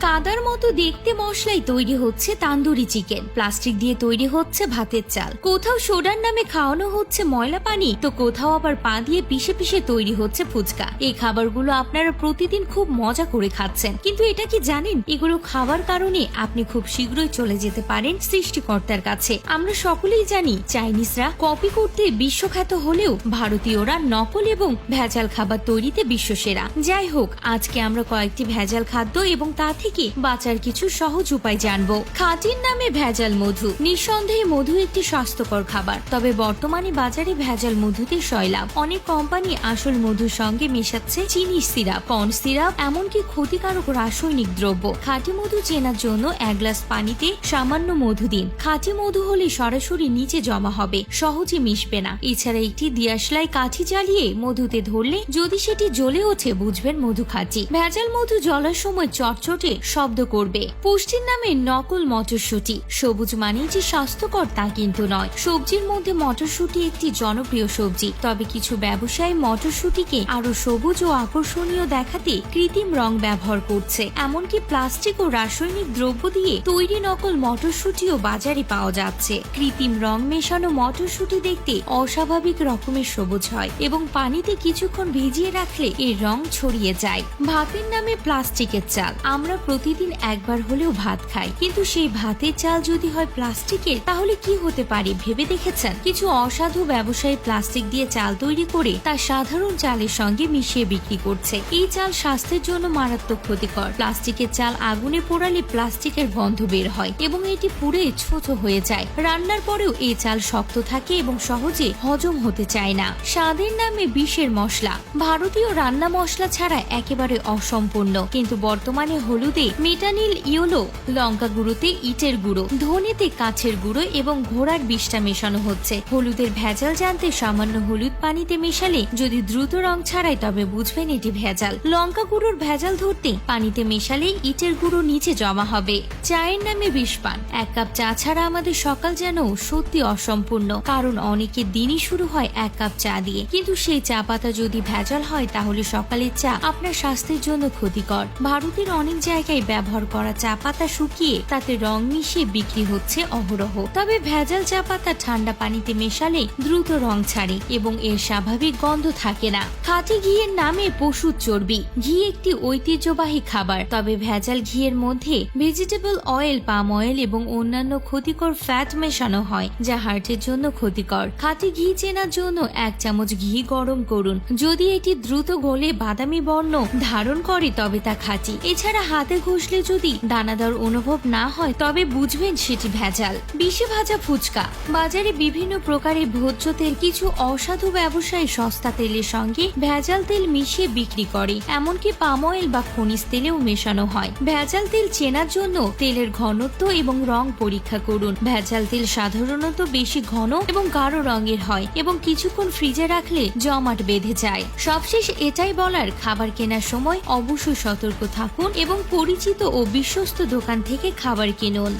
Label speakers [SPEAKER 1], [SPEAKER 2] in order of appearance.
[SPEAKER 1] কাদার মতো দেখতে মশলাই তৈরি হচ্ছে তান্দুরি চিকেন। প্লাস্টিক দিয়ে তৈরি হচ্ছে ভাতের চাল। কোথাও সোডার নামে খাওয়ানো হচ্ছে ময়লা পানি, তো কোথাও আবার পা দিয়ে পিষে পিষে তৈরি হচ্ছে ফুচকা। এই খাবারগুলো আপনারা প্রতিদিন খুব মজা করে খাচ্ছেন। কিন্তু এটা কি জানেন? এগুলো খাওয়ার কারণে আপনি খুব শীঘ্রই চলে যেতে পারেন সৃষ্টিকর্তার কাছে। আমরা সকলেই জানি, চাইনিজরা কপি করতে বিশ্বখ্যাত হলেও ভারতীয়রা নকল এবং ভেজাল খাবার তৈরিতে বিশ্বসেরা। যাই হোক, আজকে আমরা কয়েকটি ভেজাল খাদ্য এবং তা থেকে বাঁচার কিছু সহজ উপায় জানব। খাঁটির নামে ভেজাল মধু। নিঃসন্দেহে মধু একটি স্বাস্থ্যকর খাবার। তবে বর্তমানে বাজারে ভেজাল মধুতে সয়লাভ অনেক কোম্পানি আসল মধুর সঙ্গে মেশাচ্ছে চিনি সিরাপ। কর্ন সিরাপ এমনকি ক্ষতিকারক রাসায়নিক দ্রব্য। খাঁটি মধু চেনার জন্য এক গ্লাস পানিতে সামান্য মধু দিন। খাঁটি মধু হলে সরাসরি নিচে জমা হবে। সহজে মিশবে না। এছাড়া একটি দিয়াশলাই কাঠি জ্বালিয়ে মধুতে ধরলে যদি সেটি জ্বলে ওঠে, বুঝবেন মধু খাঁটি ভেজাল মধু জ্বলার সময় চটচটে শব্দ করবে। পুষ্টির নামে নকল মটরশুঁটি। সবুজ মানেই যে স্বাস্থ্যকর তা কিন্তু নয়। সবজির মধ্যে মটরশুঁটি একটি জনপ্রিয় সবজি। তবে কিছু ব্যবসায়ী মটরশুঁটিকে আরও সবুজ ও আকর্ষণীয় দেখাতে কৃত্রিম রং ব্যবহার করছে। এমনকি প্লাস্টিক ও রাসায়নিক দ্রব্য দিয়ে তৈরি নকল মটরশুঁটিও বাজারে পাওয়া যাচ্ছে। কৃত্রিম রং মেশানো মটরশুঁটি দেখতে অস্বাভাবিক রকমের সবুজ হয় এবং পানিতে কিছুক্ষণ ভিজিয়ে রাখলে এর রং ছড়িয়ে যায়। ভাতের নামে প্লাস্টিকের চাল। আমরা প্রতিদিন একবার হলেও ভাত খাই। কিন্তু সেই ভাতের চাল যদি হয় প্লাস্টিকের, তাহলে কি হতে পারে ভেবে দেখেছেন? কিছু অসাধু ব্যবসায়ী প্লাস্টিক দিয়ে চাল তৈরি করে তা সাধারণ চালের সঙ্গে মিশিয়ে বিক্রি করছে। এই চাল স্বাস্থ্যের জন্য মারাত্মক ক্ষতিকর। প্লাস্টিকের চাল আগুনে পোড়ালে প্লাস্টিকের গন্ধ বের হয় এবং এটি পুড়ে ছোট হয়ে যায়। রান্নার পরেও এই চাল শক্ত থাকে এবং সহজে হজম হতে চায় না। স্বাদের নামে বিষের মশলা। ভারতীয় রান্না মশলা ছাড়া একেবারে অসম্পূর্ণ। কিন্তু বর্তমানে হলুদে মেটানিল ইয়োলো লঙ্কা গুঁড়োতে ইটের গুঁড়ো, ধনেতে কাছের গুঁড়ো এবং ঘোড়ার বিষটা মেশানো হচ্ছে। হলুদের ভেজাল জানতে সামান্য হলুদ পানিতে মেশালে যদি দ্রুত রং ছাড়াই তবে বুঝবেন এটি ভেজাল। লঙ্কা গুঁড়োর ভেজাল ধরতে পানিতে মেশালে ইটের গুঁড়ো নিচে জমা হবে। চায়ের নামে বিষ পান। এক কাপ চা ছাড়া আমাদের সকাল যেন সত্যি অসম্পূর্ণ, কারণ অনেকের দিনই শুরু হয় এক কাপ চা দিয়ে। কিন্তু সেই চা পাতা যদি ভেজাল হয় তাহলে সকালের চা আপনার স্বাস্থ্যের জন্য ক্ষতিকর। ভারতের অনেক জায়গায় ব্যবহার করা চা পাতা শুকিয়ে তাতে রং মিশিয়ে বিক্রি হচ্ছে অহরহ। তবে ভেজাল চা পাতা ঠান্ডা পানিতে মেশালে দ্রুত রং ছাড়ে এবং এর স্বাভাবিক গন্ধ থাকে না। খাঁটি ঘিয়ের নামে পশুর চর্বি। ঘি একটি ঐতিহ্যবাহী খাবার। তবে ভেজাল ঘিয়ের মধ্যে ভেজিটেবল অয়েল পাম অয়েল এবং অন্যান্য ক্ষতিকর ফ্যাট মেশানো হয়, যা হার্টের জন্য ক্ষতিকর। খাঁটি ঘি চেনার জন্য এক চামচ ঘি গরম করুন। যদি এটি দ্রুত গলে বাদামি বর্ণ ধারণ করে, তবে তা খাঁটি। এছাড়া হাতে ঘষলে যদি দানাদার অনুভব না হয়, তবে বুঝবেন সেটি ভেজাল। বিষে ভাজা ফুচকা। বাজারে বিভিন্ন প্রকারের ভোজ্য তেল, কিছু অসাধু ব্যবসায়ী সস্তা তেলের সঙ্গে ভেজাল তেল মিশিয়ে বিক্রি করে। এমনকি পাম অয়েল বা খনিজ তেলেও মেশানো হয়। ভেজাল তেল চেনার জন্য তেলের ঘনত্ব এবং রং পরীক্ষা করুন। ভেজাল তেল সাধারণত বেশি ঘন এবং গাঢ় রঙের হয় এবং কিছুক্ষণ ফ্রিজে রাখলে জমাট বেঁধে যায়। সবশেষ এটাই বলার, খাবার কেনার সময় অবশ্যই সতর্ক থাকুন এবং পরিচিত ও বিশ্বস্ত দোকান থেকে খাবার কিনুন।